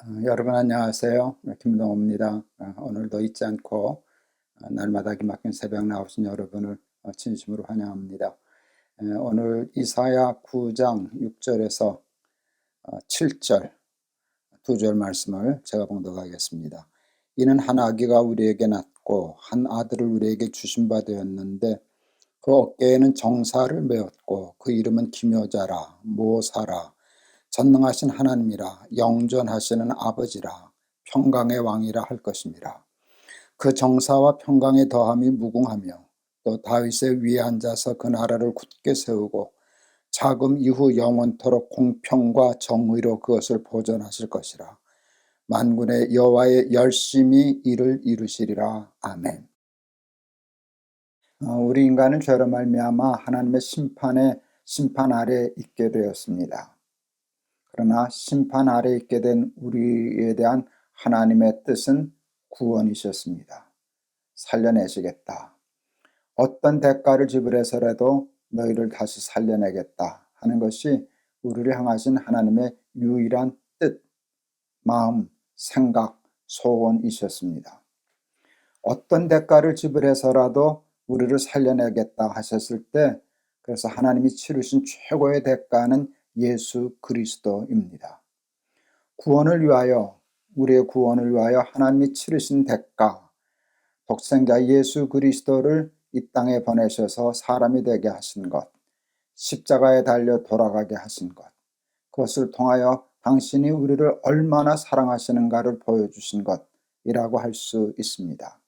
어, 여러분 안녕하세요. 김동호입니다. 어, 오늘도 잊지 않고 어, 날마다 기막힌 새벽 나오신 여러분을 어, 진심으로 환영합니다. 에, 오늘 이사야 9장 6절에서 어, 7절 두 절 말씀을 제가 봉독하겠습니다. 이는 한 아기가 우리에게 낳고 한 아들을 우리에게 주신 바 되었는데 그 어깨에는 정사를 메었고 그 이름은 기묘자라 모사라 전능하신 하나님이라 영전하시는 아버지라 평강의 왕이라 할 것입니다. 그 정사와 평강의 더함이 무궁하며 또 다윗의 위에 앉아서 그 나라를 굳게 세우고 자금 이후 영원토록 공평과 정의로 그것을 보존하실 것이라. 만군의 여호와의 열심히 이를 이루시리라. 아멘. 어, 우리 인간은 죄로 말미암아 하나님의 심판에 심판 아래 있게 되었습니다. 그러나 심판 아래 있게 된 우리에 대한 하나님의 뜻은 구원이셨습니다. 살려내시겠다. 어떤 대가를 지불해서라도 너희를 다시 살려내겠다 하는 것이 우리를 향하신 하나님의 유일한 뜻, 마음, 생각, 소원이셨습니다. 어떤 대가를 지불해서라도 우리를 살려내겠다 하셨을 때 그래서 하나님이 치르신 최고의 대가는 예수 그리스도입니다. 구원을 위하여 우리의 구원을 위하여 하나님이 치르신 대가 독생자 예수 그리스도를 이 땅에 보내셔서 사람이 되게 하신 것 십자가에 달려 돌아가게 하신 것 그것을 통하여 당신이 우리를 얼마나 사랑하시는가를 보여주신 것이라고 할 수 있습니다.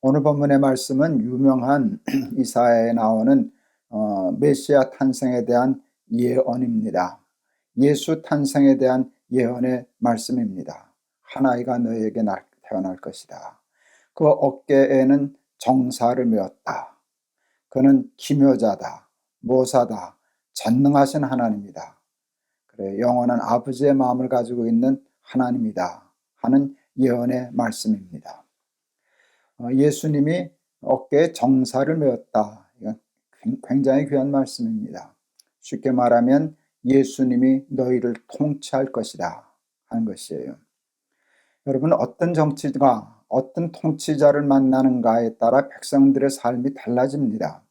오늘 본문의 말씀은 유명한 이사야에 나오는 어, 메시아 탄생에 대한 예언입니다. 예수 탄생에 대한 예언의 말씀입니다. 한 아이가 너에게 태어날 것이다. 그 어깨에는 정사를 메었다. 그는 기묘자다, 모사다, 전능하신 하나님이다. 그래 영원한 아버지의 마음을 가지고 있는 하나님이다 하는 예언의 말씀입니다. 어, 예수님이 어깨에 정사를 메었다. 굉장히 귀한 말씀입니다. 쉽게 말하면 예수님이 너희를 통치할 것이다 하는 것이에요. 여러분 어떤 정치가 어떤 통치자를 만나는가에 따라 백성들의 삶이 달라집니다.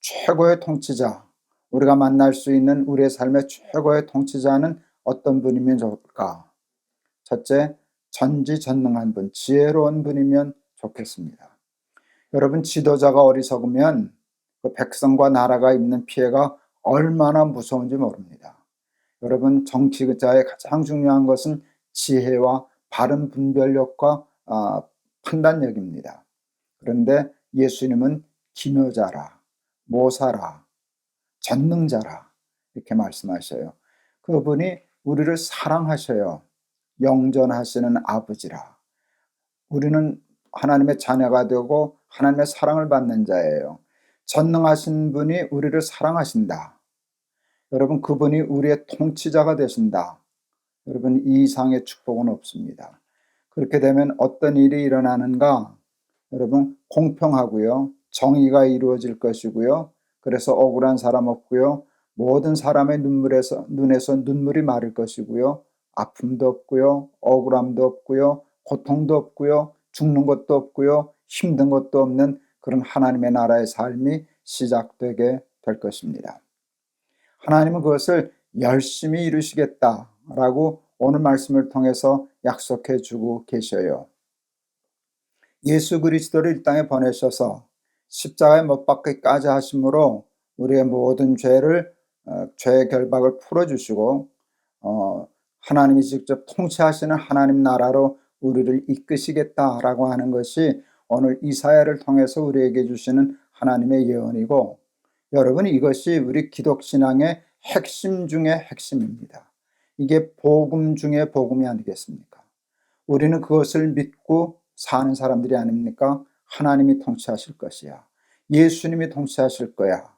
최고의 통치자, 우리가 만날 수 있는 우리의 삶의 최고의 통치자는 어떤 분이면 좋을까? 첫째, 전지전능한 분, 지혜로운 분이면 좋겠습니다. 여러분 지도자가 어리석으면 그 백성과 나라가 입는 피해가 얼마나 무서운지 모릅니다. 여러분 정치자의 가장 중요한 것은 지혜와 바른 분별력과 아, 판단력입니다. 그런데 예수님은 기묘자라, 모사라, 전능자라 이렇게 말씀하셔요. 그분이 우리를 사랑하셔요. 영전하시는 아버지라. 우리는 하나님의 자녀가 되고 하나님의 사랑을 받는 자예요. 전능하신 분이 우리를 사랑하신다. 여러분, 그분이 우리의 통치자가 되신다. 여러분, 이 이상의 축복은 없습니다. 그렇게 되면 어떤 일이 일어나는가? 여러분, 공평하고요. 정의가 이루어질 것이고요. 그래서 억울한 사람 없고요. 모든 사람의 눈물에서, 눈에서 눈물이 마를 것이고요. 아픔도 없고요. 억울함도 없고요. 고통도 없고요. 죽는 것도 없고요. 힘든 것도 없는 그런 하나님의 나라의 삶이 시작되게 될 것입니다. 하나님은 그것을 열심히 이루시겠다라고 오늘 말씀을 통해서 약속해 주고 계셔요. 예수 그리스도를 이 땅에 보내셔서 십자가에 못 박기까지 하심으로 우리의 모든 죄를 어, 죄의 결박을 풀어주시고 어, 하나님이 직접 통치하시는 하나님 나라로 우리를 이끄시겠다라고 하는 것이 오늘 이사야를 통해서 우리에게 주시는 하나님의 예언이고 여러분 이것이 우리 기독신앙의 핵심 중의 핵심입니다. 이게 복음 중의 복음이 아니겠습니까? 우리는 그것을 믿고 사는 사람들이 아닙니까? 하나님이 통치하실 것이야. 예수님이 통치하실 거야.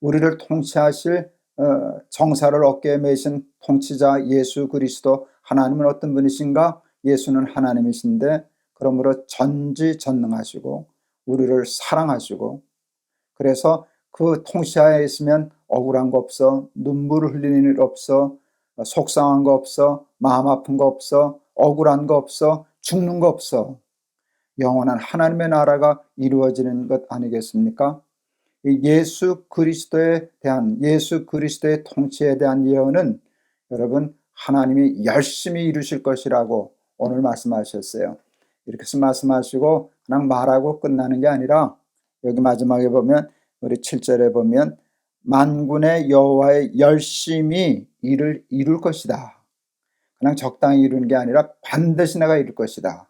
우리를 통치하실 어, 정사를 어깨에 매신 통치자 예수 그리스도 하나님은 어떤 분이신가? 예수는 하나님이신데 그러므로 전지전능하시고 우리를 사랑하시고 그래서 그 통치하에 있으면 억울한 거 없어 눈물을 흘리는 일 없어 속상한 거 없어, 마음 아픈 거 없어, 억울한 거 없어, 죽는 거 없어. 영원한 하나님의 나라가 이루어지는 것 아니겠습니까? 예수 그리스도에 대한 예수 그리스도의 통치에 대한 예언은 여러분 하나님이 열심히 이루실 것이라고 오늘 말씀하셨어요. 이렇게 말씀하시고 그냥 말하고 끝나는 게 아니라 여기 마지막에 보면 우리 7절에 보면 만군의 여호와의 열심히 일을 이룰 것이다. 그냥 적당히 이루는 게 아니라 반드시 내가 이룰 것이다.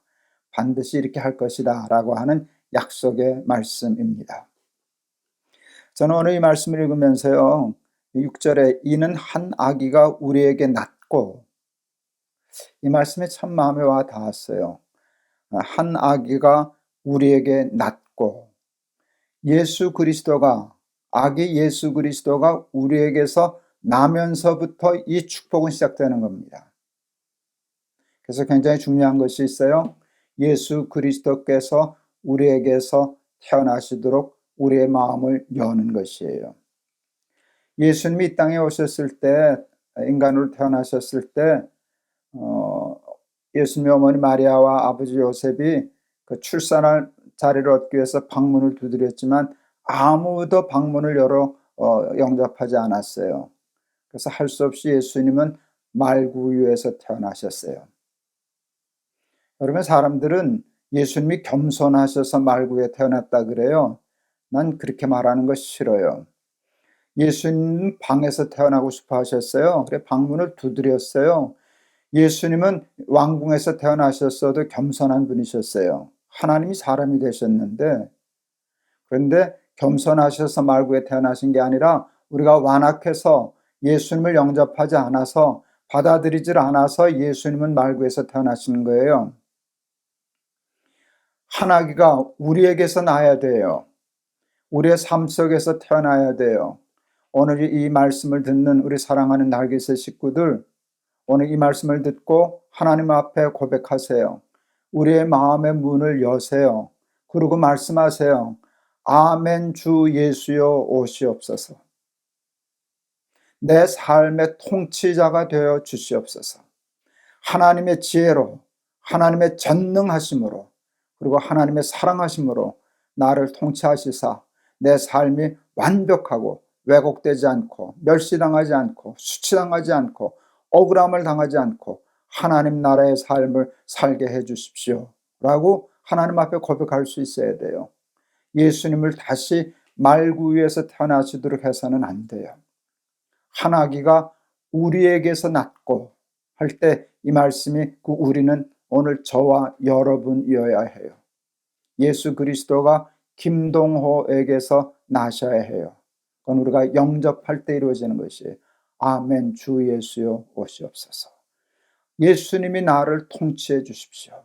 반드시 이렇게 할 것이다. 라고 하는 약속의 말씀입니다. 저는 오늘 이 말씀을 읽으면서요. 6절에 이는 한 아기가 우리에게 낳고 이 말씀이 참 마음에 와 닿았어요. 한 아기가 우리에게 낳고 예수 그리스도가 아기 예수 그리스도가 우리에게서 나면서부터 이 축복은 시작되는 겁니다. 그래서 굉장히 중요한 것이 있어요. 예수 그리스도께서 우리에게서 태어나시도록 우리의 마음을 여는 것이에요. 예수님이 이 땅에 오셨을 때, 인간으로 태어나셨을 때, 어, 예수님의 어머니 마리아와 아버지 요셉이 그 출산할 자리를 얻기 위해서 방문을 두드렸지만 아무도 방문을 열어 어, 영접하지 않았어요. 그래서 할 수 없이 예수님은 말구유에서 태어나셨어요. 여러분 사람들은 예수님이 겸손하셔서 말구에 태어났다 그래요. 난 그렇게 말하는 거 싫어요. 예수님 방에서 태어나고 싶어 하셨어요. 그래 방문을 두드렸어요. 예수님은 왕궁에서 태어나셨어도 겸손한 분이셨어요. 하나님이 사람이 되셨는데 그런데 겸손하셔서 말구에 태어나신 게 아니라 우리가 완악해서 예수님을 영접하지 않아서 받아들이질 않아서 예수님은 말구에서 태어나시는 거예요. 한 아기가 우리에게서 나야 돼요. 우리의 삶 속에서 태어나야 돼요. 오늘 이 말씀을 듣는 우리 사랑하는 날개새 식구들, 오늘 이 말씀을 듣고 하나님 앞에 고백하세요. 우리의 마음의 문을 여세요. 그리고 말씀하세요. 아멘 주 예수여 오시옵소서. 내 삶의 통치자가 되어 주시옵소서. 하나님의 지혜로, 하나님의 전능하심으로, 그리고 하나님의 사랑하심으로 나를 통치하시사 내 삶이 완벽하고 왜곡되지 않고 멸시당하지 않고 수치당하지 않고 억울함을 당하지 않고 하나님 나라의 삶을 살게 해 주십시오. 라고 하나님 앞에 고백할 수 있어야 돼요. 예수님을 다시 말구 위에서 태어나시도록 해서는 안 돼요. 한 아기가 우리에게서 낳고 할 때 이 말씀이 그 우리는 오늘 저와 여러분이어야 해요. 예수 그리스도가 김동호에게서 나셔야 해요. 그건 우리가 영접할 때 이루어지는 것이에요. 아멘 주 예수여 오시옵소서. 예수님이 나를 통치해 주십시오.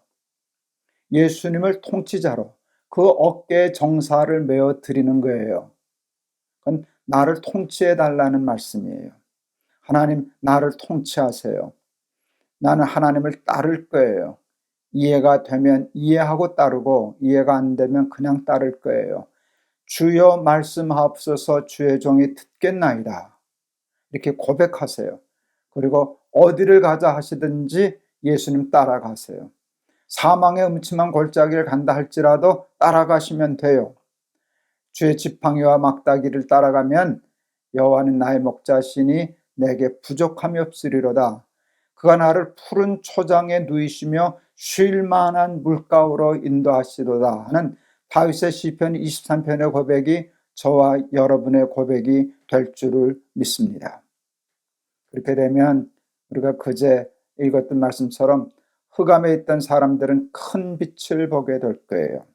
예수님을 통치자로 그 어깨에 정사를 메어 드리는 거예요. 그건 나를 통치해 달라는 말씀이에요. 하나님 나를 통치하세요. 나는 하나님을 따를 거예요. 이해가 되면 이해하고 따르고 이해가 안 되면 그냥 따를 거예요. 주여 말씀하옵소서 주의 종이 듣겠나이다. 이렇게 고백하세요. 그리고 어디를 가자 하시든지 예수님 따라가세요. 사망의 음침한 골짜기를 간다 할지라도 따라가시면 돼요. 주의 지팡이와 막다기를 따라가면 여호와는 나의 목자시니 내게 부족함이 없으리로다. 그가 나를 푸른 초장에 누이시며 쉴 만한 물가로 인도하시로다 하는 다윗의 시편 23편의 고백이 저와 여러분의 고백이 될 줄을 믿습니다. 그렇게 되면 우리가 그제 읽었던 말씀처럼 흑암에 있던 사람들은 큰 빛을 보게 될 거예요.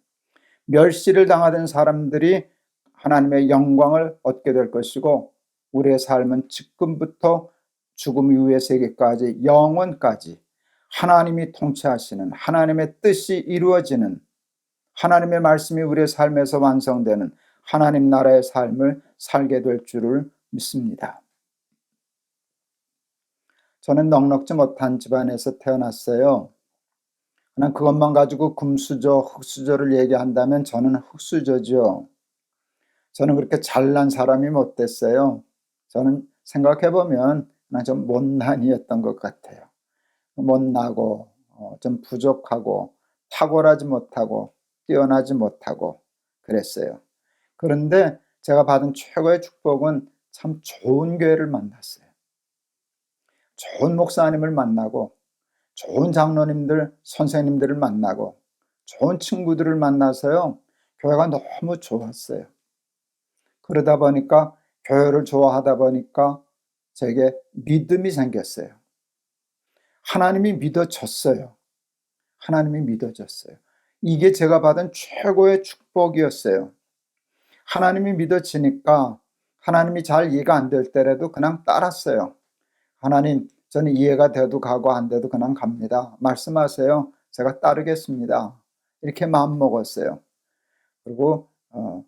멸시를 당하던 사람들이 하나님의 영광을 얻게 될 것이고 우리의 삶은 지금부터 죽음 이후의 세계까지 영원까지 하나님이 통치하시는 하나님의 뜻이 이루어지는 하나님의 말씀이 우리의 삶에서 완성되는 하나님 나라의 삶을 살게 될 줄을 믿습니다. 저는 넉넉지 못한 집안에서 태어났어요. 그냥 그것만 가지고 금수저, 흙수저를 얘기한다면 저는 흙수저죠. 저는 그렇게 잘난 사람이 못 됐어요. 저는 생각해 보면 좀 못난이였던 것 같아요. 못나고 어, 좀 부족하고 탁월하지 못하고 뛰어나지 못하고 그랬어요. 그런데 제가 받은 최고의 축복은 참 좋은 교회를 만났어요. 좋은 목사님을 만나고 좋은 장로님들, 선생님들을 만나고 좋은 친구들을 만나서요. 교회가 너무 좋았어요. 그러다 보니까 교회를 좋아하다 보니까 제게 믿음이 생겼어요. 하나님이 믿어졌어요. 하나님이 믿어졌어요. 이게 제가 받은 최고의 축복이었어요. 하나님이 믿어지니까 하나님이 잘 이해가 안 될 때라도 그냥 따랐어요. 하나님, 저는 이해가 돼도 가고 안 돼도 그냥 갑니다. 말씀하세요. 제가 따르겠습니다. 이렇게 마음 먹었어요. 그리고 어,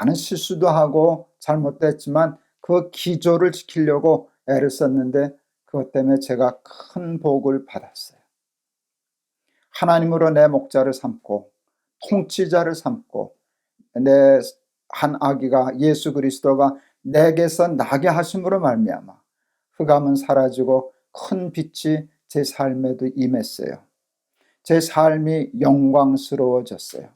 많은 실수도 하고 잘못됐지만 그 기조를 지키려고 애를 썼는데 그것 때문에 제가 큰 복을 받았어요. 하나님으로 내 목자를 삼고 통치자를 삼고 내 한 아기가 예수 그리스도가 내게서 나게 하심으로 말미암아 흑암은 사라지고 큰 빛이 제 삶에도 임했어요. 제 삶이 영광스러워졌어요.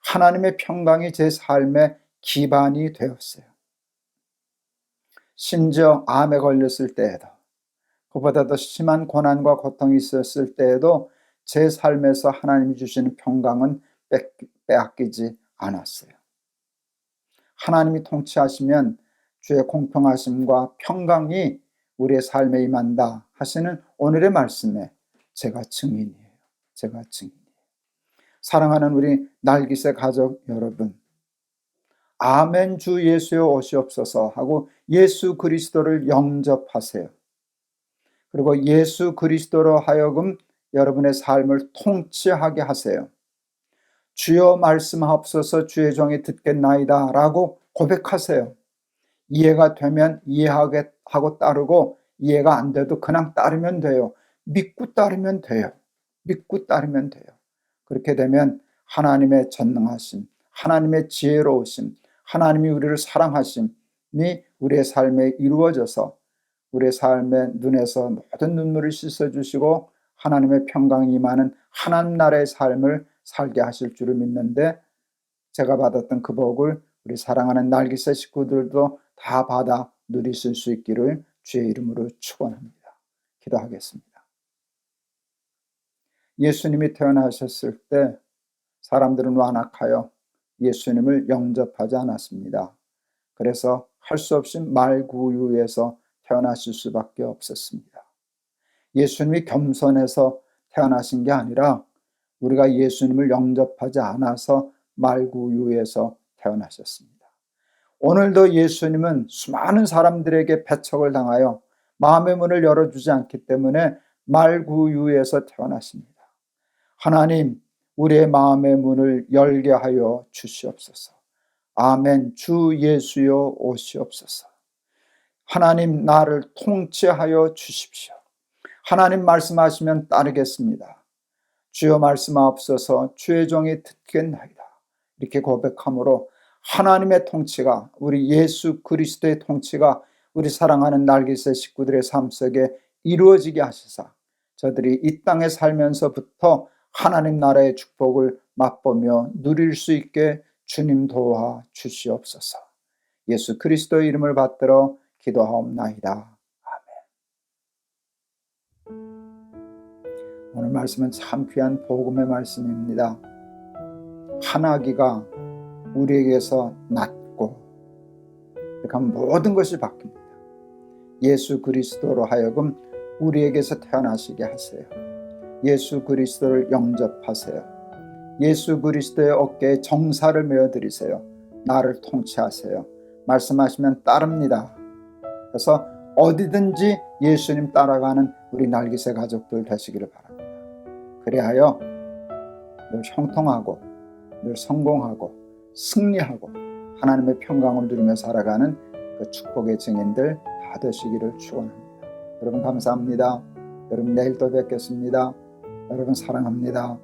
하나님의 평강이 제 삶의 기반이 되었어요. 심지어 암에 걸렸을 때에도 그보다 더 심한 고난과 고통이 있었을 때에도 제 삶에서 하나님이 주시는 평강은 빼앗기지 않았어요. 하나님이 통치하시면 주의 공평하심과 평강이 우리의 삶에 임한다 하시는 오늘의 말씀에 제가 증인이에요. 제가 증인이에요. 사랑하는 우리 날기새 가족 여러분, 아멘 주 예수여 오시옵소서 하고 예수 그리스도를 영접하세요. 그리고 예수 그리스도로 하여금 여러분의 삶을 통치하게 하세요. 주여 말씀하옵소서 주의 종이 듣겠나이다 라고 고백하세요. 이해가 되면 이해하고 따르고 이해가 안 돼도 그냥 따르면 돼요. 믿고 따르면 돼요. 믿고 따르면 돼요. 그렇게 되면 하나님의 전능하심, 하나님의 지혜로우심, 하나님이 우리를 사랑하심이 우리의 삶에 이루어져서 우리의 삶의 눈에서 모든 눈물을 씻어주시고 하나님의 평강이 임하는 하나님 나라의 삶을 살게 하실 줄을 믿는데 제가 받았던 그 복을 우리 사랑하는 날기새 식구들도 다 받아 누리실 수 있기를 주의 이름으로 축원합니다. 기도하겠습니다. 예수님이 태어나셨을 때 사람들은 완악하여 예수님을 영접하지 않았습니다. 그래서 할 수 없이 말구유에서 태어나실 수밖에 없었습니다. 예수님이 겸손해서 태어나신 게 아니라 우리가 예수님을 영접하지 않아서 말구유에서 태어나셨습니다. 오늘도 예수님은 수많은 사람들에게 배척을 당하여 마음의 문을 열어주지 않기 때문에 말구유에서 태어나십니다. 하나님, 우리의 마음의 문을 열게 하여 주시옵소서. 아멘. 주 예수여 오시옵소서. 하나님 나를 통치하여 주십시오. 하나님 말씀하시면 따르겠습니다. 주여 말씀하옵소서 주의 종이 듣겠나이다. 이렇게 고백함으로 하나님의 통치가 우리 예수 그리스도의 통치가 우리 사랑하는 날개새 식구들의 삶 속에 이루어지게 하시사 저들이 이 땅에 살면서부터 하나님 나라의 축복을 맛보며 누릴 수 있게 주님 도와 주시옵소서. 예수 그리스도의 이름을 받들어 기도하옵나이다. 아멘. 오늘 말씀은 참 귀한 복음의 말씀입니다. 하나기가 우리에게서 낫고 그러니까 모든 것이 바뀝니다. 예수 그리스도로 하여금 우리에게서 태어나시게 하세요. 예수 그리스도를 영접하세요. 예수 그리스도의 어깨에 정사를 메어 드리세요. 나를 통치하세요. 말씀하시면 따릅니다. 그래서 어디든지 예수님 따라가는 우리 날기새 가족들 되시기를 바랍니다. 그리하여 늘 형통하고 늘 성공하고 승리하고 하나님의 평강을 누리며 살아가는 그 축복의 증인들 다 되시기를 축원합니다. 여러분 감사합니다. 여러분 내일 또 뵙겠습니다. 여러분 사랑합니다.